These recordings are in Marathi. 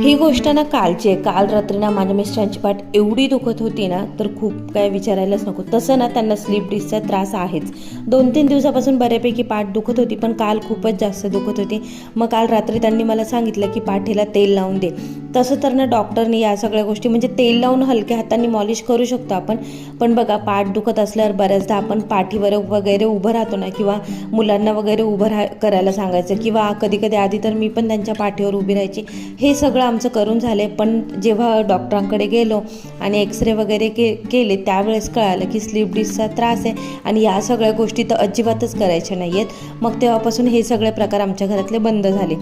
ही गोष्ट ना कालची आहे. काल रात्री ना माझ्या मिस्टरांची पाठ एवढी दुखत होती ना तर खूप काय विचारायलाच नको. तसं ना त्यांना स्लीप डिस्कचा त्रास आहेच. दोन तीन दिवसापासून बऱ्यापैकी पाठ दुखत होती पण काल खूपच जास्त दुखत होती. मग काल रात्री त्यांनी मला सांगितलं की पाठीला तेल लावून दे. तसं तर ना डॉक्टरनी या सगळ्या गोष्टी म्हणजे तेल लावून हलक्या हातांनी मॉलिश करू शकतो आपण. पण बघा पाठ दुखत असल्यावर बऱ्याचदा आपण पाठीवर वगैरे उभं राहतो ना किंवा मुलांना वगैरे उभं राहा करायला सांगायचं किंवा कधी कधी आधी तर मी पण त्यांच्या पाठीवर उभी राहायची. हे सगळं आमचं करून झाले पण जेव्हा डॉक्टरांकडे गेलो आणि एक्सरे वगैरे के केले त्यावेळेस कळालं की स्लीप डिस्कचा त्रास आहे आणि या सगळ्या गोष्टी तर अजिबातच करायच्या नाही आहेत मग तेव्हापासून हे सगळे प्रकार आमच्या घरातले बंद झाले.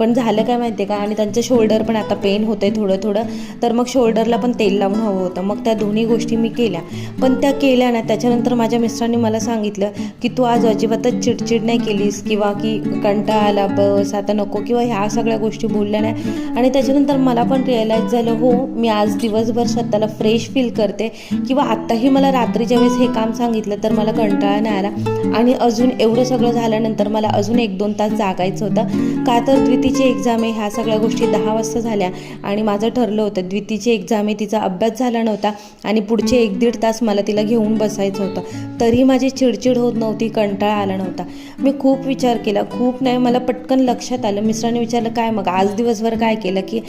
पण झालं काय माहिती आहे का? आणि त्यांचं शोल्डर पण आता पेन होतं आहे थोडं थोडं तर मग शोल्डरला पण तेल लावून हवं होतं. मग त्या दोन्ही गोष्टी मी केल्या. पण त्या केल्या ना त्याच्यानंतर माझ्या मिस्टरांनी मला सांगितलं की तू आज अजिबातच चिडचिड नाही केलीस किंवा की कंटाळा आला बस आता नको किंवा ह्या सगळ्या गोष्टी बोलल्या नाही. आणि त्याच्या त्याच्यानंतर मला पण रिअलाईज झालं हो मी आज दिवसभर स्वतःला फ्रेश फील करते. किंवा आत्ताही मला रात्रीच्या वेळेस हे काम सांगितलं तर मला कंटाळा नाही आला. आणि अजून एवढं सगळं झाल्यानंतर मला अजून एक दोन तास जागायचं होतं. का तर द्वितीची एक्झाम आहे ह्या सगळ्या गोष्टी दहा वाजता झाल्या. आणि माझं ठरलं होतं द्वितीची एक्झाम आहे तिचा अभ्यास झाला नव्हता. आणि पुढचे एक दीड तास मला तिला घेऊन बसायचं होतं. तरी माझी चिडचिड होत नव्हती कंटाळा आला नव्हता. मी खूप विचार केला खूप नाही मला पटकन लक्षात आलं. मिस्टरांनी विचारलं काय मग आज दिवसभर काय केलं? की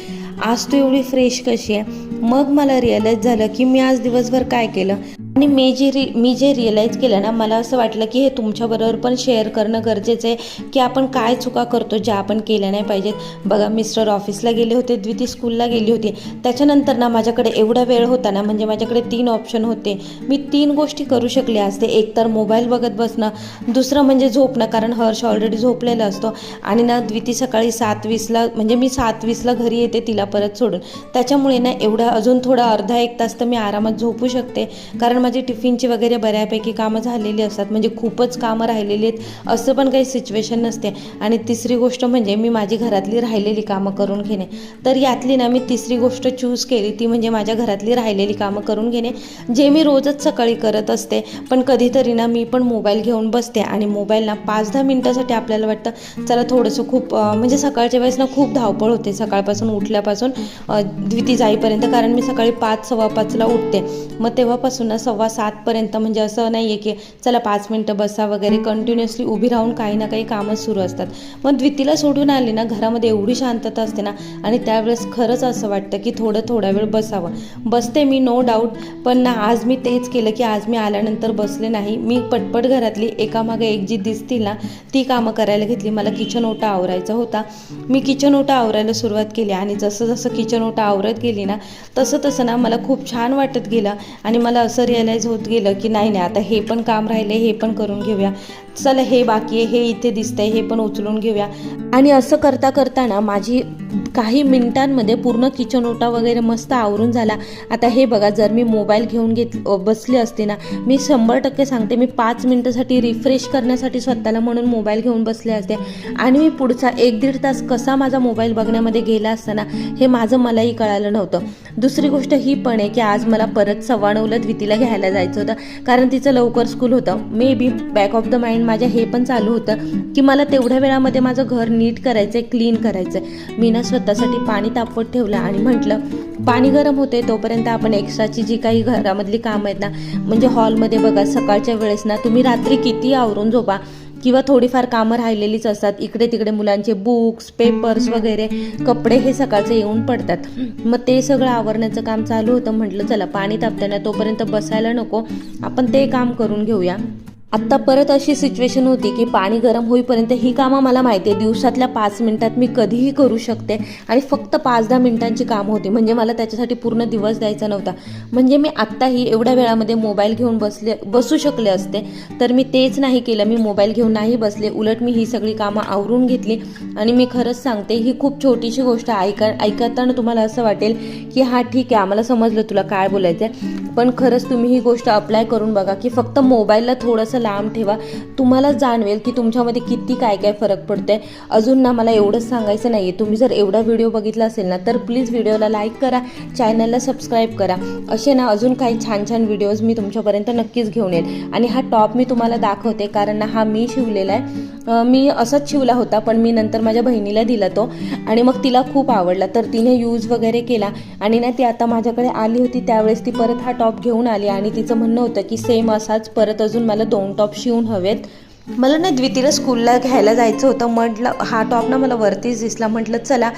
आज तू एवढी फ्रेश कशी आहे? मग मला रिअलाईज झालं की मी आज दिवसभर काय केलं? आणि मी जे रि मी जे रिअलाईज केलं ना मला असं वाटलं की हे तुमच्याबरोबर पण शेअर करणं गरजेचं आहे की आपण काय चुका करतो ज्या आपण केल्या नाही पाहिजेत. बघा मिस्टर ऑफिसला गेले होते द्विती स्कूलला गेली होती. त्याच्यानंतर ना माझ्याकडे एवढा वेळ होता ना म्हणजे माझ्याकडे तीन ऑप्शन होते. मी तीन गोष्टी करू शकले असते एक तर मोबाईल बघत बसणं दुसरं म्हणजे झोपणं कारण हर्ष ऑलरेडी झोपलेला असतो. आणि ना द्विती सकाळी सात वीसला म्हणजे मी सात वीसला घरी येते तिला परत सोडून. त्याच्यामुळे ना एवढा अजून थोडा अर्धा एक तास तर मी आरामात झोपू शकते. कारण माझी टिफिनची वगैरे बऱ्यापैकी कामं झालेली असतात. म्हणजे खूपच कामं राहिलेली आहेत. असं पण काही सिच्युएशन नसते. आणि तिसरी गोष्ट म्हणजे मी माझी घरातली राहिलेली कामं करून घेणे. तर यातली ना मी तिसरी गोष्ट चूज केली ती म्हणजे माझ्या घरातली राहिलेली कामं करून घेणे. जे मी रोजच सकाळी करत असते पण कधीतरी ना मी पण मोबाईल घेऊन बसते आणि मोबाईल ना पाच दहा मिनटासाठी आपल्याला वाटतं चला थोडंसं खूप म्हणजे सकाळच्या वेळेस ना खूप धावपळ होते. सकाळपासून उठल्यापासून द्विती जाईपर्यंत. कारण मी सकाळी पाच सव्वा पाचला उठते. मग तेव्हापासून ना सव्वा सातपर्यंत म्हणजे असं नाही आहे की चला पाच मिनटं बसा वगैरे कंटिन्युअसली उभी राहून काही ना काही कामं सुरू असतात. मग द्वितीला सोडून आली ना घरामध्ये एवढी शांतता असते ना आणि त्यावेळेस खरंच असं वाटतं की थोडं थोडा वेळ बसावं. बसते मी नो डाऊट पण ना आज मी तेच केलं की आज मी आल्यानंतर बसले नाही. मी पटपट घरातली एकामागे एक जी दिसतील ना ती कामं करायला घेतली. मला किचन ओटा आवरायचा होता. मी किचन ओटा आवरायला सुरुवात केली आणि जसं जसं किचन ओटा आवरत गेली ना तसं तसं ना मला खूप छान वाटत गेलं. आणि मला असं रिअलाईज होत गेलं की नाही नाही आता हे पण काम राहिलं हे पण करून घेऊया. चला हे बाकी आहे हे इथे दिसतंय हे पण उचलून घेऊया. आणि असं करता करताना माझी काही मिनिटांमध्ये पूर्ण किचन ओटा वगैरे मस्त आवरून झाला. आता हे बघा जर मी मोबाईल घेऊन घेत बसले असते ना मी शंभर टक्के सांगते मी पाच मिनटासाठी रिफ्रेश करण्यासाठी स्वतःला म्हणून मोबाईल घेऊन बसले असते. आणि मी पुढचा एक दीड तास कसा माझा मोबाईल बघण्यामध्ये गेला असताना हे माझं मलाही कळालं नव्हतं. दुसरी गोष्ट ही पण आहे की आज मला परत सव्वा द्वितीला घ्यायला जायचं होतं. कारण तिचं लवकर स्कूल होतं. May be back of the mind माझ्या हे पण चालू होतं की मला तेवढ्या वेळामध्ये माझं घर नीट करायचं आहे क्लीन करायचं आहे मी ना स्वतःसाठी पाणी तापवत ठेवलं आणि म्हटलं पाणी गरम होते तोपर्यंत आपण एक्स्ट्राची जी काही घरामधली कामं आहेत ना म्हणजे हॉलमध्ये बघा सकाळच्या वेळेस ना तुम्ही रात्री किती आवरून झोपा किंवा थोडीफार कामं राहिलेलीच असतात इकडे तिकडे मुलांचे बुक्स पेपर्स वगैरे कपडे हे सकाळचे येऊन पडतात. मग ते सगळं आवरण्याचं काम चालू होतं म्हटलं चला पाणी तापताना तोपर्यंत बसायला नको आपण ते काम करून घेऊया. आत्ता परत अशी सिच्युएशन होती की पाणी गरम होईपर्यंत ही कामं मला माहिती आहे. दिवसातल्या पाच मिनिटात मी कधीही करू शकते आणि फक्त पाच दहा मिनिटांची कामं होती. म्हणजे मला त्याच्यासाठी पूर्ण दिवस द्यायचा नव्हता. म्हणजे मी आत्ताही एवढ्या वेळामध्ये मोबाईल घेऊन बसले बसू शकले असते. तर मी तेच नाही केलं. मी मोबाईल घेऊन नाही बसले. उलट मी ही सगळी कामं आवरून घेतली. आणि मी खरंच सांगते ही खूप छोटीशी गोष्ट ऐका ऐकताना तुम्हाला असं वाटेल की हा ठीक आहे आम्हाला समजलं तुला काय बोलायचं आहे पण खरंच तुम्ही ही गोष्ट अप्लाय करून बघा की फक्त मोबाईलला थोडंसं लांब ठेवा. तुम्हाला जाणवेल की तुमच्यामध्ये किती काय काय फरक पडतोय. अजून ना मला एवढंच सांगायचं नाही आहे तुम्ही जर एवढा व्हिडिओ बघितला असेल ना तर प्लीज व्हिडिओला लाईक करा चॅनलला सबस्क्राईब करा. असे ना अजून काही छान छान व्हिडिओज मी तुमच्यापर्यंत नक्कीच घेऊन येईल आणि हा टॉप मी तुम्हाला दाखवते कारण ना हा मी शिवलेला आहे. मी असंच शिवला होता पण मी नंतर माझ्या बहिणीला दिला तो. आणि मग तिला खूप आवडला. तर तिने यूज वगैरे केला. आणि ना ती आता माझ्याकडे आली होती त्यावेळेस ती परत हा टॉप घेऊन आली. आणि तिचं म्हणणं होतं की सेम असाच परत अजून मला दोन टॉप शिवून हवेत. मला ना द्वितीला स्कूलला घ्यायला जायचं होतं. म्हटलं हा टॉप ना मला वरतीच दिसला. म्हटलं चला.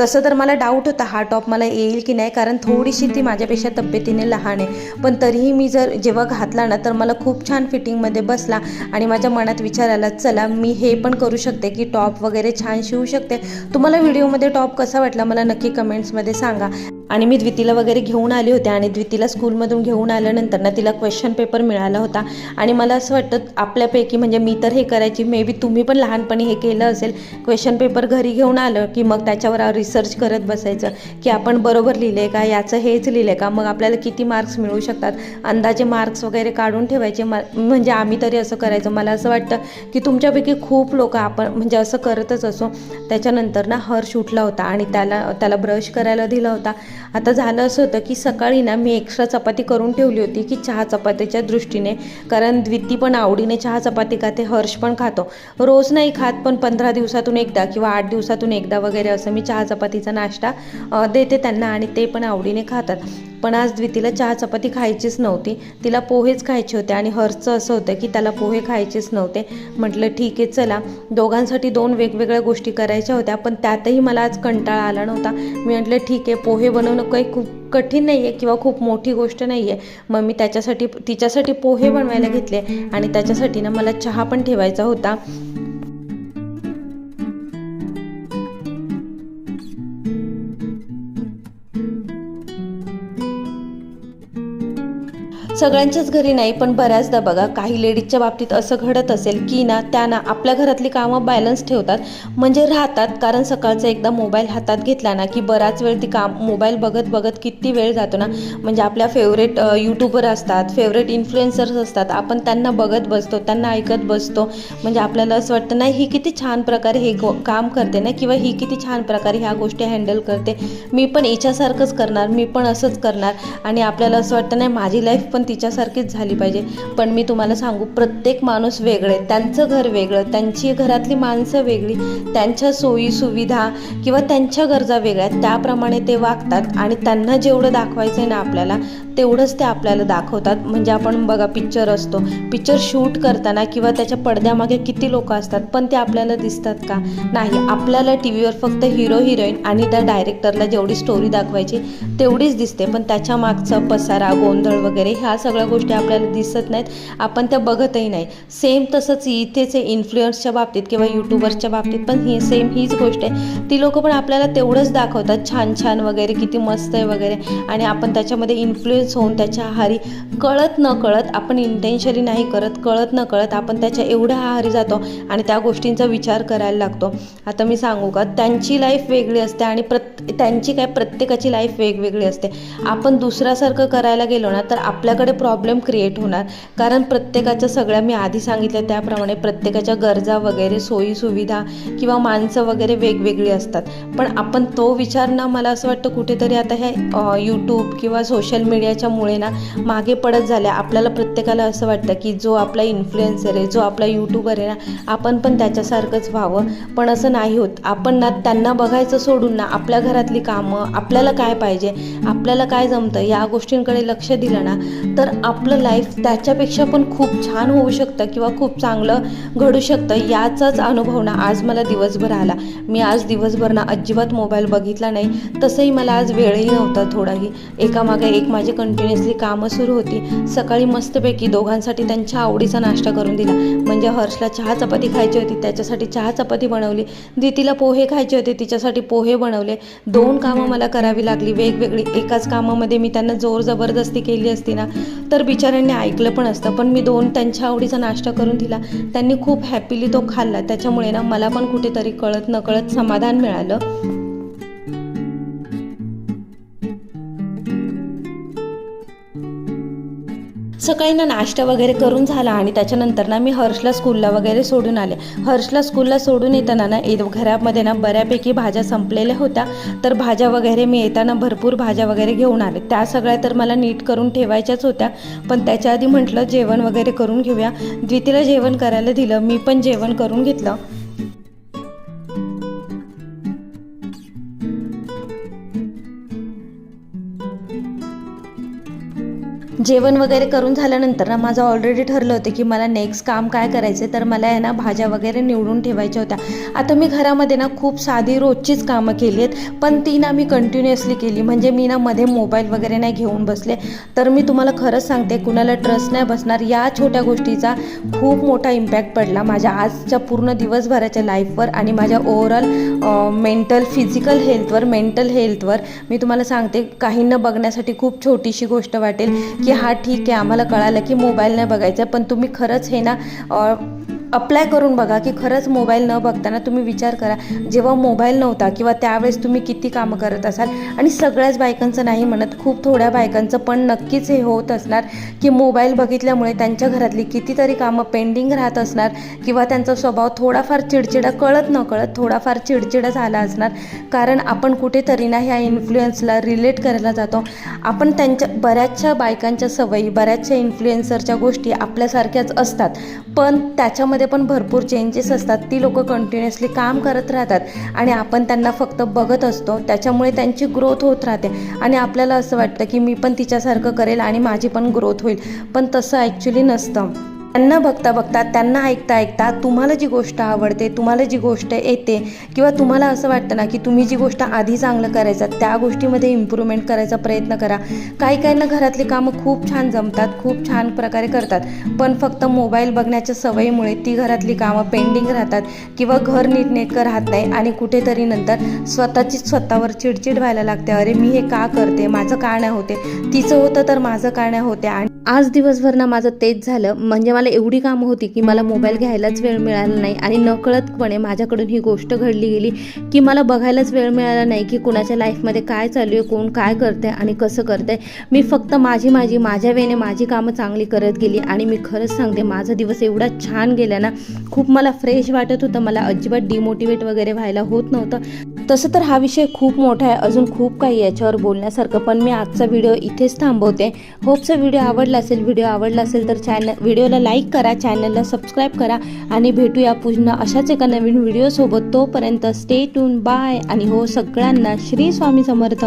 तसं तर मला डाऊट होता हा टॉप मला येईल की नाही? कारण थोडीशी ती माझ्यापेक्षा तब्येतीने लहान आहे. पण तरीही मी जर जेव्हा घातला ना तर मला खूप छान फिटिंगमध्ये बसला आणि माझ्या मनात विचार आला चला मी हे पण करू शकते की टॉप वगैरे छान शिवू शकते. तुम्हाला व्हिडिओमध्ये टॉप कसा वाटला मला नक्की कमेंट्समध्ये सांगा. आणि मी द्वितीला वगैरे घेऊन आले होते आणि द्वितीला स्कूलमधून घेऊन आल्यानंतर ना तिला क्वेश्चन पेपर मिळाला होता. आणि मला असं वाटतं आपल्यापैकी म्हणजे मी तर हे करायची मे बी तुम्ही पण लहानपणी हे केलं असेल. क्वेश्चन पेपर घरी घेऊन आलं की मग त्याच्यावर रिसर्च करत बसायचं की आपण बरोबर लिहिले का याचं हेच लिहिले का? मग आपल्याला किती मार्क्स मिळू शकतात? अंदाजे मार्क्स वगैरे काढून ठेवायचे. म म्हणजे आम्ही तरी असं करायचं. मला असं वाटतं की तुमच्यापैकी खूप लोक आपण म्हणजे असं करतच असो. त्याच्यानंतर ना हर्ष उठला होता आणि त्याला त्याला ब्रश करायला दिला होता. आता झालं असं होतं की सकाळी ना मी एक्स्ट्रा चपाती करून ठेवली होती की चहा चपातीच्या दृष्टीने. कारण द्विती पण आवडीने चहा चपाती खाते हर्ष पण खातो. रोज नाही खात पण पंधरा दिवसातून एकदा किंवा आठ दिवसातून एकदा वगैरे असं मी चहा चपातीचा नाश्ता देते त्यांना आणि ते पण आवडीने खातात. पण आज द्वितीला चहा चपाती खायचीच नव्हती. तिला पोहेच खायचे होते आणि हर्षचं असं होतं की त्याला पोहे खायचेच नव्हते. म्हटलं ठीक आहे चला. दोघांसाठी दोन वेगवेगळ्या गोष्टी करायच्या होत्या पण त्यातही मला आज कंटाळा आला नव्हता. मी म्हटलं ठीक आहे पोहे बनवणं काही खूप कठीण नाही आहे किंवा खूप मोठी गोष्ट नाही आहे मग मी त्याच्यासाठी तिच्यासाठी पोहे बनवायला घेतले आणि त्याच्यासाठी ना मला चहा पण ठेवायचा होता. सगळ्यांच्याच घरी नाही पण बऱ्याचदा बघा काही लेडीजच्या बाबतीत असं घडत असेल की ना त्या ना आपल्या घरातली कामं बॅलन्स ठेवतात म्हणजे राहतात कारण सकाळचा एकदा मोबाईल हातात घेतला ना की बराच वेळ ती काम मोबाईल बघत बघत किती वेळ जातो ना म्हणजे आपल्या फेवरेट यूट्यूबर असतात फेवरेट इन्फ्लुएन्सर्स असतात आपण त्यांना बघत बसतो त्यांना ऐकत बसतो म्हणजे आपल्याला असं वाटतं नाही ही किती छान प्रकारे हे गो काम करते ना किंवा ही किती छान प्रकारे ह्या गोष्टी हँडल करते मी पण हिच्यासारखंच करणार मी पण असंच करणार आणि आपल्याला असं वाटतं नाही माझी लाईफ पण तिच्यासारखीच झाली पाहिजे. पण मी तुम्हाला सांगू प्रत्येक माणूस वेगळे त्यांचं घर वेगळं त्यांची घरातली माणसं वेगळी त्यांच्या सोयी सुविधा किंवा त्यांच्या गरजा वेगळ्या आहेत. त्याप्रमाणे ते वागतात आणि त्यांना जेवढं दाखवायचं आहे ना आपल्याला तेवढंच ते आपल्याला दाखवतात. म्हणजे आपण बघा पिक्चर असतो. पिक्चर शूट करताना किंवा त्याच्या पडद्यामागे किती लोक असतात पण ते आपल्याला दिसतात का? नाही. आपल्याला टी व्हीवर फक्त हिरो हिरोईन आणि त्या डायरेक्टरला जेवढी स्टोरी दाखवायची तेवढीच दिसते. पण त्याच्या मागचा पसारा गोंधळ वगैरे ह्या सगळ्या गोष्टी आपल्याला दिसत नाहीत. आपण त्या बघतही नाही. सेम तसंच इथेच आहे इन्फ्लुएन्सच्या बाबतीत किंवा यूट्यूबर्सच्या बाबतीत पण ही सेम हीच गोष्ट आहे. ती लोक पण आपल्याला तेवढंच दाखवतात. छान छान वगैरे किती मस्त आहे वगैरे. आणि आपण त्याच्यामध्ये इन्फ्लुएन्स होऊन त्याच्या आहारी कळत न कळत आपण इंटेन्शनली नाही करत कळत न कळत आपण त्याच्या एवढ्या आहारी जातो आणि त्या गोष्टींचा विचार करायला लागतो. आता मी सांगू का? त्यांची लाईफ वेगळी असते आणि प्रत त्यांची काय प्रत्येकाची लाईफ वेगवेगळी असते. आपण दुसऱ्यासारखं करायला गेलो ना तर आपल्याकडे प्रॉब्लेम क्रिएट होणार. कारण प्रत्येकाच्या सगळ्या मी आधी सांगितलं त्याप्रमाणे प्रत्येकाच्या गरजा वगैरे सोयीसुविधा किंवा माणसं वगैरे वेगवेगळी असतात. पण आपण तो विचार ना मला असं वाटतं कुठेतरी आता ह्या यूट्यूब किंवा सोशल मीडियाच्यामुळे ना मागे पडत झाल्या. आपल्याला प्रत्येकाला असं वाटतं की जो आपला इन्फ्लुएन्सर आहे जो आपला यूट्यूबर आहे ना आपण पण त्याच्यासारखंच व्हावं. पण असं नाही होत. आपण ना त्यांना बघायचं सोडून ना आपल्या घरातली कामं आपल्याला काय पाहिजे आपल्याला काय जमतं या गोष्टींकडे लक्ष दिलं ना तर आपलं लाईफ त्याच्यापेक्षा पण खूप छान होऊ शकतं किंवा खूप चांगलं घडू शकतं याचाच अनुभव ना आज मला दिवसभर आला. मी आज दिवसभर ना अजिबात मोबाईल बघितला नाही. तसंही मला आज वेळही नव्हता थोडाही. एकामागे एक माझी कंटिन्युअसली कामं सुरू होती. सकाळी मस्तपैकी दोघांसाठी त्यांच्या आवडीचा नाश्ता करून दिला. म्हणजे हर्षला चहा चपाती खायची होती त्याच्यासाठी चहा चपाती बनवली. दितीला पोहे खायचे होते तिच्यासाठी पोहे बनवले. दोन कामं मला करावी लागली. वेगवेगळी एकाच कामामध्ये मी त्यांना जोर जबरदस्ती केली असती ना तर बिचाऱ्यांनी ऐकलं पण असतं. पण मी दोन त्यांच्या आवडीचा नाश्ता करून दिला. त्यांनी खूप हॅपीली तो खाल्ला. त्याच्यामुळे ना मला पण कुठेतरी कळत नकळत समाधान मिळालं. सकाळी ना नाश्ता वगैरे करून झाला आणि त्याच्यानंतर ना मी हर्षला स्कूलला वगैरे सोडून आले. हर्षला स्कूलला सोडून येताना ना ए- घरामध्ये ना बऱ्यापैकी भाज्या संपलेल्या होत्या. तर भाज्या वगैरे मी येताना भरपूर भाज्या वगैरे घेऊन आले. त्या सगळ्या तर मला नीट करून ठेवायच्याच होत्या. पण त्याच्या आधी म्हटलं जेवण वगैरे करून घेऊया. द्वितीला जेवण करायला दिलं. मी पण जेवण करून घेतलं. जेवण वगैरे करून झाल्यानंतर ना माझं ऑलरेडी ठरलं होतं की मला नेक्स्ट काम काय करायचं तर मला आहे ना भाज्या वगैरे निवडून ठेवायच्या होत्या. आता मी घरामध्ये ना खूप साधी रोजचीच कामं केली आहेत पण ती ना मी कंटिन्युअसली केली. म्हणजे मी ना मध्ये मोबाईल वगैरे नाही घेऊन बसले. तर मी तुम्हाला खरंच सांगते कुणाला ट्रस्ट नाही बसणार या छोट्या गोष्टीचा खूप मोठा इम्पॅक्ट पडला माझ्या आजच्या पूर्ण दिवसभराच्या लाईफवर आणि माझ्या ओव्हरऑल मेंटल फिजिकल हेल्थवर मेंटल हेल्थवर मी तुम्हाला सांगते काहींना बघण्यासाठी खूप छोटीशी गोष्ट वाटेल की हा ठीक आहे आम्हाला कळालं की मोबाईल नाही बघायचा पण तुम्ही खरंच हे ना अप्लाय करून बघा की खरंच मोबाईल न बघताना तुम्ही विचार करा. जेव्हा मोबाईल नव्हता किंवा त्यावेळेस तुम्ही किती कामं करत असाल आणि सगळ्याच बायकांचं नाही म्हणत खूप थोड्या बायकांचं पण नक्कीच हे होत असणार की मोबाईल बघितल्यामुळे त्यांच्या घरातली कितीतरी कामं पेंडिंग राहत असणार किंवा त्यांचा स्वभाव थोडाफार चिडचिडा कळत न कळत थोडाफार चिडचिडा झाला असणार. कारण आपण कुठेतरी ना ह्या इन्फ्लुएन्सला रिलेट करायला जातो. आपण त्यांच्या बऱ्याचशा बायकांच्या सवयी बऱ्याचशा इन्फ्लुएन्सरच्या गोष्टी आपल्यासारख्याच असतात. पण त्याच्यामध्ये पण भरपूर चेंजेस असतात. ती लोक कंटिन्युअसली काम करत राहतात आणि आपण त्यांना फक्त बघत असतो. त्याच्यामुळे त्यांची ग्रोथ होत राहते. आणि आपल्याला असं वाटतं की मी पण तिच्यासारखं करेल आणि माझी पण ग्रोथ होईल. पण तसं ॲक्च्युली नसतं. त्यांना बघता बघता त्यांना ऐकता ऐकता तुम्हाला जी गोष्ट आवडते तुम्हाला जी गोष्ट येते किंवा तुम्हाला असं वाटतं ना की तुम्ही जी गोष्ट आधी चांगलं करायचं त्या गोष्टीमध्ये इम्प्रूव्हमेंट करायचा प्रयत्न करा. काही काहींना घरातली कामं खूप छान जमतात खूप छान प्रकारे करतात. पण फक्त मोबाईल बघण्याच्या सवयीमुळे ती घरातली कामं पेंडिंग राहतात किंवा घर नीटनेटकं राहत नाही आणि कुठेतरी नंतर स्वतःचीच स्वतःवर चिडचिड व्हायला लागते. अरे मी हे का करते? माझं का नाही होते? तिचं होतं तर माझं का नाही होते? आणि आज दिवसभर ना माझं तेच झालं. म्हणजे मला एवढी कामं होती की मला मोबाईल घ्यायलाच वेळ मिळाला नाही आणि नकळतपणे माझ्याकडून ही गोष्ट घडली गेली की मला बघायलाच वेळ मिळाला नाही की कुणाच्या लाईफमध्ये काय चालू आहे कोण काय करते आणि कसं करते मी फक्त माझी माझी माझ्या वेने माझी कामं चांगली करत गेली आणि मी खरंच सांगते माझा दिवस एवढा छान गेला ना. खूप मला फ्रेश वाटत होतं. मला अजिबात डिमोटिवेट वगैरे व्हायला होत नव्हतं. तसं तर हा विषय खूप मोठा आहे. अजून खूप काही याच्यावर बोलण्यासारखं. पण मी आजचा व्हिडिओ इथेच थांबवते. होपचा व्हिडिओ आवडला असेल व्हिडिओ आवडला असेल तर चॅनल व्हिडिओला लाईक करा चॅनलला सबस्क्राईब करा आणि भेटूया पुन्हा अशाच एका नवीन व्हिडिओसोबत. तोपर्यंत स्टे टून बाय आणि हो सगळ्यांना श्री स्वामी समर्थ.